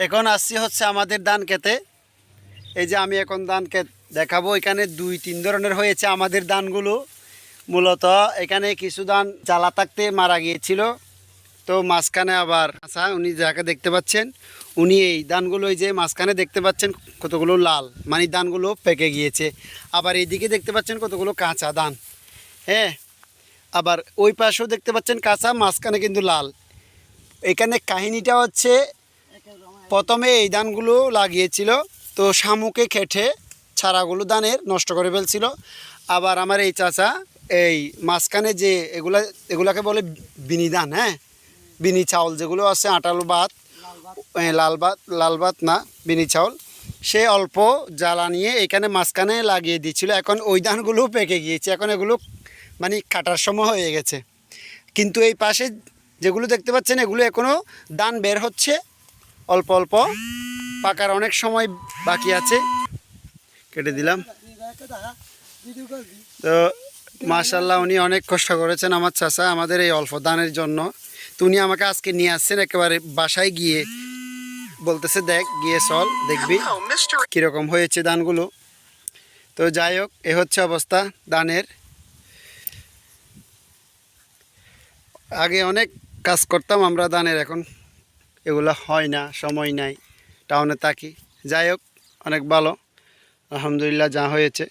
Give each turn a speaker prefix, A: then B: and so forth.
A: এখন আসছি হচ্ছে আমাদের ধান খেতে। এই যে আমি এখন ধান ক্ষেত দেখাবো, এখানে দুই তিন ধরনের হয়েছে আমাদের ধানগুলো। মূলত এখানে কিছু ধান জ্বালা থাকতে মারা গিয়েছিল। তো মাঝখানে আবার আচ্ছা উনি যাকে দেখতে পাচ্ছেন, উনি এই ধানগুলো এই যে মাঝখানে দেখতে পাচ্ছেন কতগুলো লাল মানে ধানগুলো পেকে গিয়েছে। আবার এইদিকে দেখতে পাচ্ছেন কতগুলো কাঁচা ধান। হ্যাঁ আবার ওই পাশেও দেখতে পাচ্ছেন কাঁচা, মাঝখানে কিন্তু লাল। এখানে কাহিনীটা হচ্ছে প্রথমে এই ধানগুলো লাগিয়েছিল, তো শামুকে খেটে ছাড়াগুলো ধানের নষ্ট করে ফেলছিল। আবার আমার এই চাচা এই মাঝখানে যে এগুলা, এগুলাকে বলে বিনি ধান হ্যাঁ? বিনি চাউল যেগুলো আছে, আটালো ভাত লাল ভাত লাল ভাত না, বিনি চাউল, সে অল্প জ্বালা নিয়ে এখানে মাঝখানে লাগিয়ে দিয়েছিল। এখন ওই ধানগুলো পেকে গিয়েছে, এখন এগুলো মানে কাটার সময় হয়ে গেছে। কিন্তু এই পাশে যেগুলো দেখতে পাচ্ছেন, এগুলো এখনও দান বের হচ্ছে। অল্প অল্প। পাকার অনেক সময় বাকি আছে। কেটে দিলাম। তো মাশাল্লাহ উনি অনেক কষ্ট করেছেন আমার চাচা, আমাদের এই অল্প দানের জন্য। তো উনি আমাকে আজকে নিয়ে আসছেন একেবারে বাসায় গিয়ে। বলতেছে, দেখ, গিয়ে চল, দেখবি কীরকম হয়েছে ধানগুলো তো যাই হোক, এ হচ্ছে অবস্থা দানের। আগে অনেক কাজ করতাম আমরা দানের এখন। এগুলো হয় না সময় নাই। টাউনে থাকি যাই হোক অনেক ভালো। আলহামদুলিল্লাহ যা হয়েছে।